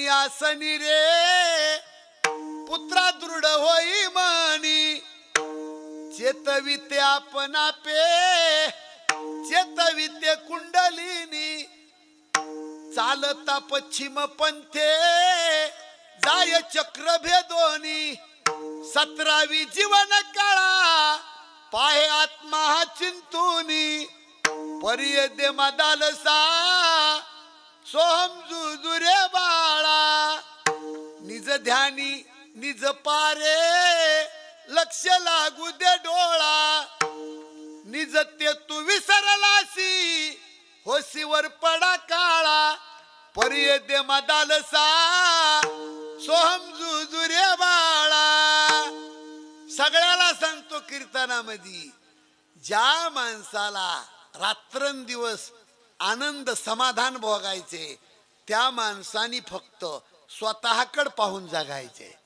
ठेवणी आसनी रे. पुत्रा दृढ होई मानी. चेतविते आपणा पे चेतविते कुंडलिनी. चालता पश्चिम पंथे. जाय चक्र भेदोनी सतरावी जीवन काळा. पाहे आत्मा हा चिंतुनी. परिय दे मदालसा. सोहम जुजुरे निज ध्यानी निज पारे लक्ष लागू दे डोळा. निज ते तू विसरलासी होशीवर पडा काळा. परिय दे मदालसा सोहम जुजुरे बाळा. सगळ्याला सांगतो कीर्तनामध्ये ज्या माणसाला रात्रंदिवस आनंद समाधान भोगायचे त्या माणसानी फक्त स्वतःकड पाहून जगायचे.